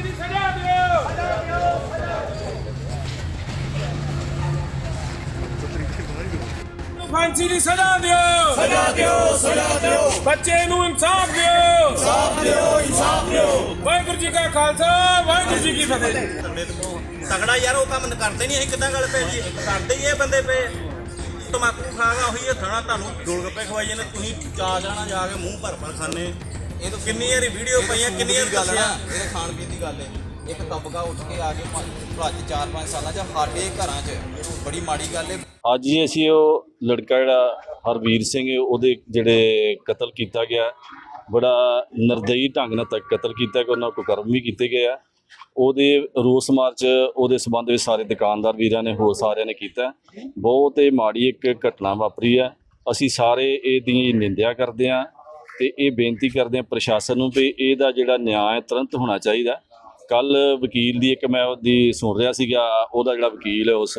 ਫਾਂਸੀ ਦੀ ਸਜ਼ਾ ਦਿਓ ਨੂੰ ਫਾਂਸੀ ਦੀ ਸਜ਼ਾ ਦਿਓ। ਸਜ਼ਾ ਦਿਓ ਸਜ਼ਾ ਦਿਓ। ਬੱਚੇ ਨੂੰ ਇਨਸਾਫ ਦਿਓ। ਇਨਸਾਫ ਦਿਓ ਇਨਸਾਫ ਦਿਓ। ਵਾਹਿਗੁਰੂ ਜੀ ਕਾ ਖਾਲਸਾ ਵਾਹਿਗੁਰੂ ਜੀ ਕੀ ਫਤਿਹ। ਤਗੜੇ ਯਾਰ ਉਹ ਕੰਮ ਕਰਦੇ ਨਹੀਂ ਅਸੀਂ ਕਿੱਦਾਂ ਗੱਲ ਪੈ ਜੀ ਕਰਦੇ ਹੀ ਇਹ ਬੰਦੇ ਪਏ। ਤਮਾਕੂ ਖਾਗਾ ਉਹੀ ਇਹ ਥਾਣਾ ਤੁਹਾਨੂੰ ਗੋਲ ਗੱਪੇ ਖਵਾਈ ਜਾਂਦੇ। ਤੁਸੀਂ ਚਾ ਜਾਣਾ ਜਾ ਕੇ ਮੂੰਹ ਭਰ ਭਰ ਖਾਣੇ ਇਹ ਤਾਂ ਕਿੰਨੀ ਵਾਰੀ ਵੀਡੀਓ ਪਈਆਂ ਕਿੰਨੀ ਵਾਰੀ ਗੱਲ ਦੱਸਿਆ? ਨਾ ਇਹ ਖਾਣ ਪੀਣ ਦੀ ਗੱਲ ਹੈ ਇੱਕ ਤਬਕਾ ਉੱਠ ਕੇ ਆ ਕੇ ਭੱਜ 4-5 ਸਾਲਾਂ ਚ ਸਾਡੇ ਘਰਾਂ 'ਚ। ਬੜੀ ਮਾੜੀ ਗੱਲ ਹੈ ਅੱਜ ਹੀ ਅਸੀਂ ਉਹ ਲੜਕਾ ਜਿਹੜਾ ਹਰਵੀਰ ਸਿੰਘ ਹੈ, ਉਹਦੇ ਜਿਹੜੇ ਕਤਲ ਕੀਤਾ ਗਿਆ। ਬੜਾ ਨਰਦਈ ਢੰਗ ਨਾਲ ਤੱਕ ਕਤਲ ਕੀਤਾ ਕਿ ਉਹਨਾਂ ਕੋ ਕਰਮ ਵੀ ਕੀਤੇ ਗਏ ਆ। ਉਹਦੇ ਰੋਸ ਮਾਰਚ ਉਹਦੇ ਸਬੰਧ ਵਿੱਚ ਸਾਰੇ ਦੁਕਾਨਦਾਰ ਵੀਰਾਂ ਨੇ ਹੋਰ ਸਾਰਿਆਂ ਨੇ ਕੀਤਾ। ਬਹੁਤ ਹੀ ਮਾੜੀ ਇੱਕ ਘਟਨਾ ਵਾਪਰੀ ਆ। ਅਸੀਂ ਸਾਰੇ ਇਹਦੀ ਨਿੰਦਿਆ ਕਰਦੇ ਆ। ਤੇ ਇਹ ਬੇਨਤੀ ਕਰਦੇ ਆ ਪ੍ਰਸ਼ਾਸਨ ਨੂੰ ਵੀ ਇਹਦਾ ਜਿਹੜਾ ਨਿਆਂ ਹੈ ਤੁਰੰਤ ਹੋਣਾ ਚਾਹੀਦਾ। ਕੱਲ ਵਕੀਲ ਦੀ ਇੱਕ ਮੈਂ ਉਹਦੀ ਸੁਣ ਰਿਹਾ ਸੀਗਾ, ਉਹਦਾ ਜਿਹੜਾ ਵਕੀਲ ਹੈ ਉਸ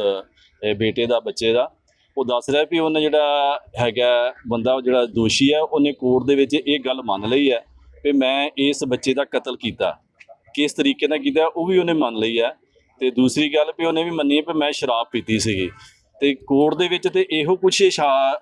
ਬੇਟੇ ਦਾ, ਬੱਚੇ ਦਾ, ਉਹ ਦੱਸ ਰਿਹਾ ਵੀ ਉਹਨੇ ਜਿਹੜਾ ਹੈਗਾ ਬੰਦਾ ਜਿਹੜਾ ਦੋਸ਼ੀ ਹੈ, ਉਹਨੇ ਕੋਰਟ ਦੇ ਵਿੱਚ ਇਹ ਗੱਲ ਮੰਨ ਲਈ ਹੈ ਵੀ ਮੈਂ ਇਸ ਬੱਚੇ ਦਾ ਕਤਲ ਕੀਤਾ। ਕਿਸ ਤਰੀਕੇ ਨਾਲ ਕੀਤਾ, ਉਹ ਵੀ ਉਹਨੇ ਮੰਨ ਲਈ ਹੈ। ਤੇ ਦੂਸਰੀ ਗੱਲ ਵੀ ਉਹਨੇ ਵੀ ਮੰਨੀ ਹੈ ਕਿ ਮੈਂ ਸ਼ਰਾਬ ਪੀਤੀ ਸੀਗੀ। ਤੇ ਕੋਰਟ ਦੇ ਵਿੱਚ ਤੇ ਇਹੋ ਕੁਛ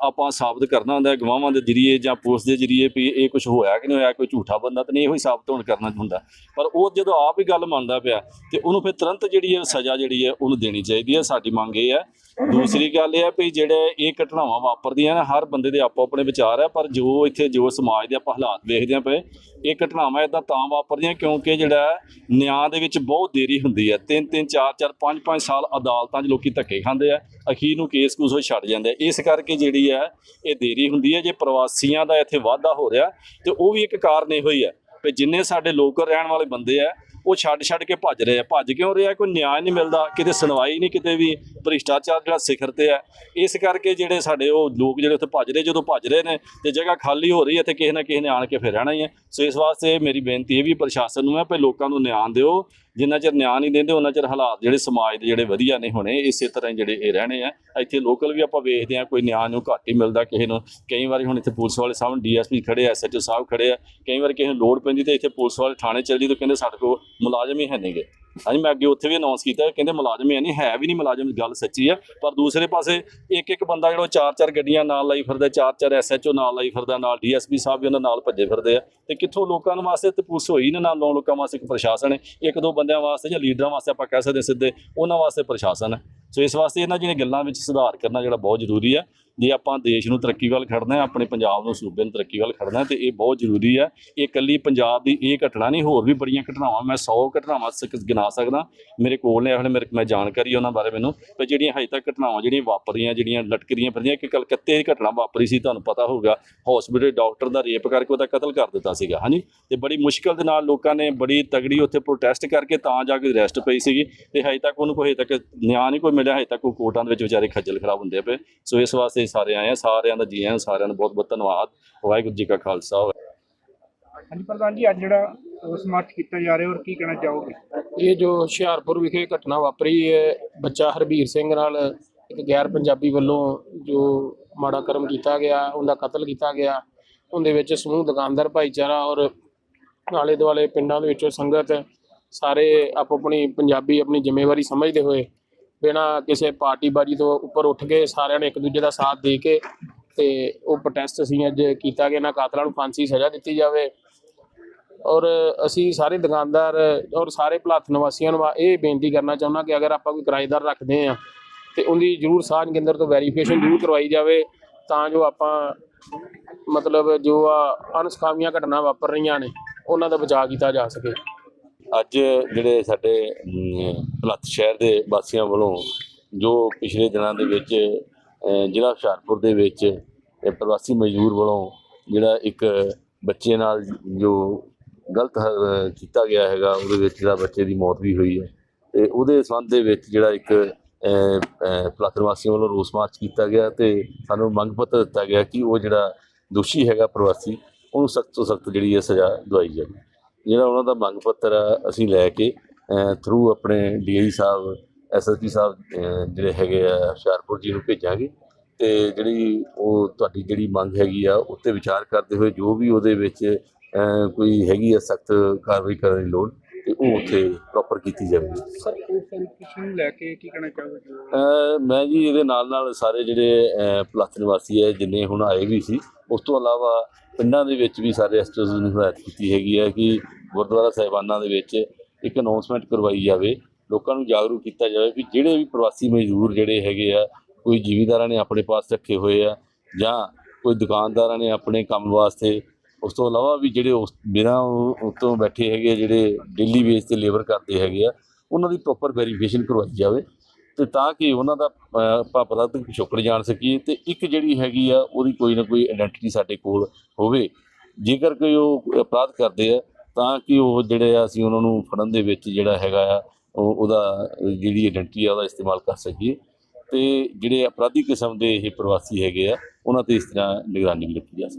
ਆਪਾਂ ਸਾਬਤ ਕਰਨਾ ਹੁੰਦਾ, ਗਵਾਹਾਂ ਦੇ ਜਰੀਏ ਜਾਂ ਪੁਲਿਸ ਦੇ ਜਰੀਏ ਵੀ ਇਹ ਕੁਝ ਹੋਇਆ ਕਿ ਨਹੀਂ ਹੋਇਆ, ਕੋਈ ਝੂਠਾ ਬੰਦਾ ਤਾਂ ਨਹੀਂ ਇਹੋ ਹੀ ਸਾਬਤ ਹੋਣ ਕਰਨਾ ਹੁੰਦਾ। ਪਰ ਉਹ ਜਦੋਂ ਆਪ ਹੀ ਗੱਲ ਮੰਨਦਾ ਪਿਆ ਤੇ ਉਹਨੂੰ ਫਿਰ ਤੁਰੰਤ ਜਿਹੜੀ ਹੈ ਸਜ਼ਾ ਜਿਹੜੀ ਹੈ ਉਹਨੂੰ ਦੇਣੀ ਚਾਹੀਦੀ ਹੈ। ਸਾਡੀ ਮੰਗ ਇਹ ਹੈ। ਦੂਸਰੀ ਗੱਲ ਇਹ ਹੈ ਵੀ ਜਿਹੜੇ ਇਹ ਘਟਨਾਵਾਂ ਵਾਪਰਦੀਆਂ ਨੇ, ਹਰ ਬੰਦੇ ਦੇ ਆਪੋ ਆਪਣੇ ਵਿਚਾਰ ਹੈ, ਪਰ ਜੋ ਇੱਥੇ ਜੋ ਸਮਾਜ ਦੇ ਆਪਾਂ ਹਾਲਾਤ ਵੇਖਦੇ ਹਾਂ ਪਏ, ਇਹ ਘਟਨਾਵਾਂ ਇਦਾਂ ਤਾਂ ਵਾਪਰਦੀਆਂ ਕਿਉਂਕਿ ਜਿਹੜਾ ਨਿਆਂ ਦੇ ਵਿੱਚ ਬਹੁਤ ਦੇਰੀ ਹੁੰਦੀ ਹੈ। ਤਿੰਨ ਤਿੰਨ, ਚਾਰ ਚਾਰ, ਪੰਜ ਪੰਜ ਸਾਲ ਅਦਾਲਤਾਂ 'ਚ ਲੋਕੀ ਧੱਕੇ ਖਾਂਦੇ ਆ। ਅਖੀਰ ਨੂੰ ਕੇਸ ਕੂਸ ਉਹ ਛੱਡ ਜਾਂਦੇ ਆ। ਇਸ ਕਰਕੇ ਜਿਹੜੀ ਹੈ ਇਹ ਦੇਰੀ ਹੁੰਦੀ ਹੈ ਜੇ ਪ੍ਰਵਾਸੀਆਂ ਦਾ ਇੱਥੇ ਵਾਧਾ ਹੋ ਰਿਹਾ, ਤੇ ਉਹ ਵੀ ਇੱਕ ਕਾਰਨ ਇਹੋ ਹੀ ਹੈ ਵੀ ਜਿੰਨੇ ਸਾਡੇ ਲੋਕਲ ਰਹਿਣ ਵਾਲੇ ਬੰਦੇ ਆ ਉਹ ਛੱਡ ਛੱਡ ਕੇ ਭੱਜ ਰਹੇ ਆ। ਭੱਜ ਕਿਉਂ ਰਹੇ ਆ? ਕੋਈ ਨਿਆਂ ਨਹੀਂ ਮਿਲਦਾ, ਕਿਤੇ ਸੁਣਵਾਈ ਨਹੀਂ, ਕਿਤੇ ਵੀ ਭ੍ਰਿਸ਼ਟਾਚਾਰ ਜਿਹੜਾ ਸਿਖਰ ਤੇ ਆ। ਇਸ ਕਰਕੇ ਜਿਹੜੇ ਸਾਡੇ ਉਹ ਲੋਕ ਜਿਹੜੇ ਉੱਥੇ ਭੱਜ ਰਹੇ, ਜਦੋਂ ਭੱਜ ਰਹੇ ਨੇ, ਤੇ ਜਗ੍ਹਾ ਖਾਲੀ ਹੋ ਰਹੀ ਹੈ ਤੇ ਕਿਸੇ ਨਾ ਕਿਸੇ ਨੇ ਆਣ ਕੇ ਫਿਰ ਰਹਿਣਾ ਹੀ ਹੈ। ਸੋ ਇਸ ਵਾਸਤੇ ਮੇਰੀ ਬੇਨਤੀ ਇਹ ਵੀ ਪ੍ਰਸ਼ਾਸਨ ਨੂੰ ਹੈ ਕਿ ਲੋਕਾਂ ਨੂੰ ਨਿਆਂ ਦਿਓ। ਜਿੰਨਾ ਚਿਰ ਨਿਆਂ ਨਹੀਂ ਦਿੰਦੇ, ਉਹਨਾਂ ਚਿਰ ਹਾਲਾਤ ਜਿਹੜੇ ਸਮਾਜ ਦੇ ਜਿਹੜੇ ਵਧੀਆ ਨਹੀਂ ਹੋਣੇ, ਇਸੇ ਤਰ੍ਹਾਂ ਹੀ ਜਿਹੜੇ ਇਹ ਰਹਿਣੇ ਆ। ਇੱਥੇ ਲੋਕਲ ਵੀ ਆਪਾਂ ਵੇਖਦੇ ਆ ਕੋਈ ਨਿਆਂ ਨੂੰ ਘੱਟ ਹੀ ਮਿਲਦਾ, ਕਿਸੇ ਨੂੰ ਕਈ ਵਾਰੀ ਹੁਣ ਇੱਥੇ ਪੁਲਿਸ ਵਾਲੇ ਸਾਹਮਣੇ ਡੀਐਸਪੀ ਖੜੇ ਆ ਐਸਐਚਓ ਸਾਹਿਬ ਖੜੇ ਆ। ਕਈ ਵਾਰ ਕਿਸੇ ਨੂੰ ਲੋੜ ਪੈਂਦੀ ਤੇ ਇੱਥੇ ਪੁਲਿਸ ਵਾਲੇ ਥਾਣੇ ਚੱਲਦੀ, ਤਾਂ ਕਹਿੰਦੇ ਸਾਡੇ ਕੋਲ ਮੁਲਾਜ਼ਮ ਹੀ ਹੈ ਨਹੀਂਗੇ ਹਾਂਜੀ, ਮੈਂ ਅੱਗੇ ਉੱਥੇ ਵੀ ਅਨਾਉਂਸ ਕੀਤਾ ਕਹਿੰਦੇ ਮੁਲਾਜ਼ਮ ਹੀ ਹੈ ਨਹੀਂ, ਹੈ ਵੀ ਨਹੀਂ ਮੁਲਾਜ਼ਮ, ਗੱਲ ਸੱਚੀ ਆ। ਪਰ ਦੂਸਰੇ ਪਾਸੇ ਇੱਕ ਇੱਕ ਬੰਦਾ ਜਿਹੜਾ ਚਾਰ ਚਾਰ ਗੱਡੀਆਂ ਨਾਲ ਲਾਈ ਫਿਰਦਾ, ਚਾਰ ਚਾਰ ਐਸਐਚਓ ਨਾਲ ਲਾਈ ਫਿਰਦਾ, ਨਾਲ ਡੀਐਸਪੀ ਸਾਹਿਬ ਵੀ ਉਹਨਾਂ ਨਾਲ ਭੱਜੇ ਫਿਰਦੇ ਆ। ਤੇ ਕਿੱਥੋਂ ਲੋਕਾਂ ਵਾਸਤੇ ਤੇ ਪੁਲਿਸ ਹੋਈ ਨਾ ਨਾਲ ਨੌ ਲੋਕਾਂ ਵਾਸਤੇ ਇੱਕ ਪ੍ਰਸ਼ਾਸਨ ਹੈ। ਇੱਕ ਦੋ ਬੰਦਿਆਂ ਵਾਸਤੇ ਜਾਂ ਲੀਡਰਾਂ ਵਾਸਤੇ ਆਪਾਂ ਕਹਿ ਸਕਦੇ ਸਿੱਧੇ, ਉਹਨਾਂ ਵਾਸਤੇ ਪ੍ਰਸ਼ਾਸਨ ਹੈ। ਸੋ ਇਸ ਵਾਸਤੇ ਇਹਨਾਂ ਜਿਹੜੀਆਂ ਗੱਲਾਂ ਵਿੱਚ ਸੁਧਾਰ ਕਰਨਾ ਜਿਹੜਾ ਬਹੁਤ ਜ਼ਰੂਰੀ ਹੈ। ਜੇ ਆਪਾਂ ਦੇਸ਼ ਨੂੰ ਤਰੱਕੀ ਵੱਲ ਖੜਨਾ ਹੈ, ਆਪਣੇ ਪੰਜਾਬ ਨੂੰ ਸੂਬੇ ਨੂੰ ਤਰੱਕੀ ਵੱਲ ਖੜਨਾ ਹੈ, ਤੇ ਇਹ ਬਹੁਤ ਜ਼ਰੂਰੀ ਹੈ। ਇਹ ਇਕੱਲੀ ਪੰਜਾਬ ਦੀ ਇਹ ਘਟਨਾ ਨਹੀਂ, ਹੋਰ ਵੀ ਬੜੀਆਂ ਘਟਨਾਵਾਂ, ਮੈਂ 100 ਘਟਨਾਵਾਂ ਸ- ਗਿਣਾ ਸਕਦਾ। ਮੇਰੇ ਕੋਲ ਨੇ ਇਹਨੇ ਮੇਰੇ ਮੈਂ ਜਾਣਕਾਰੀ ਉਹਨਾਂ ਬਾਰੇ ਮੈਨੂੰ। ਤੇ ਜਿਹੜੀਆਂ ਹਜੇ ਤੱਕ ਘਟਨਾਵਾਂ ਜਿਹੜੀਆਂ ਵਾਪਰੀਆਂ ਜਿਹੜੀਆਂ ਲਟਕਰੀਆਂ ਫਿਰਦੀਆਂ ਕਿ ਕਲਕੱਤੇ ਦੀ ਘਟਨਾ ਵਾਪਰੀ ਸੀ ਤੁਹਾਨੂੰ ਪਤਾ ਹੋਊਗਾ। ਹਸਪੀਟਲ ਡਾਕਟਰ ਦਾ ਰੇਪ ਕਰਕੇ ਉਹਦਾ ਕਤਲ ਕਰ ਦਿੱਤਾ ਸੀਗਾ ਹਾਂਜੀ। ਤੇ ਬੜੀ ਮੁਸ਼ਕਲ ਦੇ ਨਾਲ ਲੋਕਾਂ ਨੇ ਬੜੀ ਤਗੜੀ ਉੱਥੇ ਪ੍ਰੋਟੈਸਟ ਕਰਕੇ ਤਾਂ ਜਾ ਕੇ ਅਰੈਸਟ ਪਈ ਸੀਗੀ। ਤੇ ਹਜੇ ਤੱਕ ਉਹਨੂੰ ਕੋਈ ਹਜੇ ਤੱਕ ਨਿਆਂ ਨਹੀਂ ਕੋਈ ਮਿਲਿਆ ਹਜੇ ਤੱਕ ਉਹ ਕੋਰਟਾਂ ਦੇ ਵਿੱਚ ਵਿਚਾਰੇ ਖੱਜਲ ਖਰਾਬ ਹੁੰਦੇ ਪਏ। ਸੋ ਇਸ ਵਾਸਤੇ ਸਾਰੇ ਆਏ ਆ ਸਾਰਿਆਂ ਦਾ ਜੀ ਆਇਆਂ ਨੂੰ, ਸਾਰਿਆਂ ਦਾ ਬਹੁਤ ਬਹੁਤ ਧੰਨਵਾਦ। ਵਾਹਿਗੁਰੂ ਜੀ ਕਾ ਖਾਲਸਾ। ਹਾਂਜੀ ਪ੍ਰਧਾਨ ਜੀ ਅੱਜ ਜਿਹੜਾ ਉਸ ਕੀਤਾ ਜਾ ਰਿਹਾ ਔਰ ਕੀ ਕਹਿਣਾ ਚਾਹੋਗੇ? ਇਹ ਜੋ ਹੁਸ਼ਿਆਰਪੁਰ ਵਿਖੇ ਘਟਨਾ ਵਾਪਰੀ ਹੈ, ਬੱਚਾ ਹਰਬੀਰ ਸਿੰਘ ਨਾਲ ਇੱਕ ਗੈਰ ਪੰਜਾਬੀ ਵੱਲੋਂ ਜੋ ਮਾੜਾ ਕਰਮ ਕੀਤਾ ਗਿਆ, ਉਹਦਾ ਕਤਲ ਕੀਤਾ ਗਿਆ। ਉਹਦੇ ਵਿੱਚ ਸਮੂਹ ਦੁਕਾਨਦਾਰ, ਭਾਈਚਾਰਾ ਔਰ ਆਲੇ ਦੁਆਲੇ ਪਿੰਡਾਂ ਦੇ ਵਿੱਚੋਂ ਸੰਗਤ ਸਾਰੇ ਆਪੋ ਆਪਣੀ ਪੰਜਾਬੀ ਆਪਣੀ ਜ਼ਿੰਮੇਵਾਰੀ ਸਮਝਦੇ ਹੋਏ ਬਿਨਾਂ ਕਿਸੇ ਪਾਰਟੀਬਾਜੀ ਤੋਂ ਉੱਪਰ ਉੱਠ ਕੇ ਸਾਰਿਆਂ ਨੇ ਇੱਕ ਦੂਜੇ ਦਾ ਸਾਥ ਦੇ ਕੇ ਤੇ ਉਹ ਪ੍ਰੋਟੈਸਟ ਅਸੀਂ ਅੱਜ ਕੀਤਾ ਕਿ ਇਹਨਾਂ ਕਾਤਲਾਂ ਨੂੰ ਫਾਂਸੀ ਸਜ਼ਾ ਦਿੱਤੀ ਜਾਵੇ। ਔਰ ਅਸੀਂ ਸਾਰੇ ਦੁਕਾਨਦਾਰ ਔਰ ਸਾਰੇ ਭਲਾਤ ਨਿਵਾਸੀਆਂ ਨੂੰ ਇਹ ਬੇਨਤੀ ਕਰਨਾ ਚਾਹੁੰਦਾ ਕਿ ਅਗਰ ਆਪਾਂ ਕੋਈ ਕਿਰਾਏਦਾਰ ਰੱਖਦੇ ਆ ਤੇ ਉਹਦੀ ਜ਼ਰੂਰ ਸਾਂਝ ਕੇਂਦਰ ਤੋਂ ਵੈਰੀਫਿਕੇਸ਼ਨ ਜ਼ਰੂਰ ਕਰਵਾਈ ਜਾਵੇ ਤਾਂ ਜੋ ਆਪਾਂ ਮਤਲਬ ਜੋ ਆ ਅਨਸਖਾਮੀਆਂ ਘਟਨਾ ਵਾਪਰ ਰਹੀਆਂ ਨੇ ਉਹਨਾਂ ਦਾ ਬਚਾਅ ਕੀਤਾ ਜਾ ਸਕੇ। ਅੱਜ ਜਿਹੜੇ ਸਾਡੇ ਅਮ, ਭਲੱਥ ਸ਼ਹਿਰ ਦੇ ਵਾਸੀਆਂ ਵੱਲੋਂ ਜੋ ਪਿਛਲੇ ਦਿਨਾਂ ਦੇ ਵਿੱਚ ਜ਼ਿਲ੍ਹਾ ਹੁਸ਼ਿਆਰਪੁਰ ਦੇ ਵਿੱਚ ਪ੍ਰਵਾਸੀ ਮਜ਼ਦੂਰ ਵੱਲੋਂ ਜਿਹੜਾ ਇੱਕ ਬੱਚੇ ਨਾਲ ਜੋ ਗਲਤ ਹ- ਕੀਤਾ ਗਿਆ ਹੈਗਾ ਉਹਦੇ ਵਿੱਚ ਜਿਹੜਾ ਬੱਚੇ ਦੀ ਮੌਤ ਵੀ ਹੋਈ ਹੈ। ਤੇ ਉਹਦੇ ਸੰਬੰਧ ਦੇ ਵਿੱਚ ਜਿਹੜਾ ਇੱਕ ਅ, ਅ, ਭਲੱਥ ਨਿਵਾਸੀਆਂ ਵੱਲੋਂ ਰੋਸ ਮਾਰਚ ਕੀਤਾ ਗਿਆ ਤੇ ਸਾਨੂੰ ਮੰਗ ਪੱਤਰ ਦਿੱਤਾ ਗਿਆ ਕਿ ਉਹ ਜਿਹੜਾ ਦੋਸ਼ੀ ਹੈਗਾ ਪ੍ਰਵਾਸੀ ਉਹਨੂੰ ਸਖਤ ਤੋਂ ਸਖਤ ਜਿਹੜੀ ਹੈ ਸਜ਼ਾ ਦਵਾਈ ਜਾਵੇ। ਜਿਹੜਾ ਉਹਨਾਂ ਦਾ ਮੰਗ ਪੱਤਰ ਆ, ਅਸੀਂ ਲੈ ਕੇ ਥਰੂ ਆਪਣੇ ਡੀਆਈ ਸਾਹਿਬ ਐਸਐਸਪੀ ਸਾਹਿਬ ਅਹ, ਜਿਹੜੇ ਹੈਗੇ ਆ ਹੁਸ਼ਿਆਰਪੁਰ ਜੀ ਨੂੰ ਭੇਜਾਂਗੇ। ਤੇ ਜਿਹੜੀ ਉਹ ਤੁਹਾਡੀ ਜਿਹੜੀ ਮੰਗ ਹੈਗੀ ਆ ਉੱਤੇ ਵਿਚਾਰ ਕਰਦੇ ਹੋਏ ਜੋ ਵੀ ਉਹਦੇ ਵਿੱਚ ਕੋਈ ਹੈਗੀ ਆ ਸਖਤ ਕਾਰਵਾਈ ਕਰਨ ਦੀ ਲੋੜ ਤੇ ਉਹ ਉੱਥੇ ਪ੍ਰੋਪਰ ਕੀਤੀ ਜਾਵੇਗੀ। ਸਰ ਵੈਰੀਫਿਕੇਸ਼ਨ ਨੂੰ ਲੈ ਕੇ ਕੀ ਕਹਿਣਾ ਚਾਹੋਗੇ? ਮੈਂ ਜੀ ਇਹਦੇ ਨਾਲ ਨਾਲ ਸਾਰੇ ਜਿਹੜੇ ਪਲੱਥ ਨਿਵਾਸੀ ਹੈ ਜਿੰਨੇ ਹੁਣ ਆਏ ਵੀ ਸੀ ਉਸ ਤੋਂ ਇਲਾਵਾ ਪਿੰਡਾਂ ਦੇ ਵਿੱਚ ਵੀ ਸਾਰੇ ਐਸਟਰਸ ਨੂੰ ਹਦਾਇਤ ਕੀਤੀ ਹੈਗੀ ਹੈ ਕਿ ਗੁਰਦੁਆਰਾ ਸਾਹਿਬਾਨਾਂ ਦੇ ਵਿੱਚ ਇੱਕ ਅਨਾਉਂਸਮੈਂਟ ਕਰਵਾਈ ਜਾਵੇ ਲੋਕਾਂ ਨੂੰ ਜਾਗਰੂਕ ਕੀਤਾ ਜਾਵੇ ਕਿ ਜਿਹੜੇ ਵੀ ਪ੍ਰਵਾਸੀ ਮਜ਼ਦੂਰ ਜਿਹੜੇ ਹੈਗੇ ਆ ਕੋਈ ਜ਼ਿਮੀਂਦਾਰਾਂ ਨੇ ਆਪਣੇ ਪਾਸ ਰੱਖੇ ਹੋਏ ਆ ਜਾਂ ਕੋਈ ਦੁਕਾਨਦਾਰਾਂ ਨੇ ਆਪਣੇ ਕੰਮ ਵਾਸਤੇ ਉਸ ਤੋਂ ਇਲਾਵਾ ਵੀ ਜਿਹੜੇ ਉਸ ਬਿਨਾਂ ਉਹ- ਉੱਤੋਂ ਬੈਠੇ ਹੈਗੇ ਆ, ਜਿਹੜੇ ਡੇਲੀ ਬੇਸ ਤੇ ਲੇਬਰ ਕਰਦੇ ਹੈਗੇ ਆ ਉਹਨਾਂ ਦੀ ਪ੍ਰੋਪਰ ਵੈਰੀਫਿਕੇਸ਼ਨ ਕਰਵਾਈ ਜਾਵੇ ਤੇ ਤਾਂ ਕਿ ਉਹਨਾਂ ਦਾ ਅਹ, ਆਪਾਂ ਪਤਾ ਤੱਕ ਪਿਛੋਕੜ ਜਾਣ ਸਕੀਏ ਤੇ ਇੱਕ ਜਿਹੜੀ ਹੈਗੀ ਆ ਉਹਦੀ ਕੋਈ ਨਾ ਕੋਈ ਆਇਡੈਂਟੀਟੀ ਸਾਡੇ ਕੋਲ ਹੋਵੇ। ਜੇਕਰ ਕੋਈ ਉਹ ਅਪਰਾਧ ਕਰਦੇ ਆ ਤਾਂ ਕਿ ਉਹ ਜਿਹੜੇ ਆ ਅਸੀਂ ਉਹਨਾਂ ਨੂੰ ਫੜਨ ਦੇ ਵਿੱਚ ਜਿਹੜਾ ਹੈਗਾ ਆ ਉਹ ਉਹਦਾ ਜਿਹੜੀ ਆਇਡੈਂਟੀਟੀ ਆ ਉਹਦਾ ਇਸਤੇਮਾਲ ਕਰ ਸਕੀਏ। ਤੇ ਜਿਹੜੇ ਅਪਰਾਧੀ ਕਿਸਮ ਦੇ ਇਹ ਪ੍ਰਵਾਸੀ ਹੈਗੇ ਆ ਉਹਨਾਂ ਤੇ ਇਸ ਤਰ੍ਹਾਂ ਨਿਗਰਾਨੀ ਵੀ ਰੱਖੀ ਜਾ ਸਕਦੀ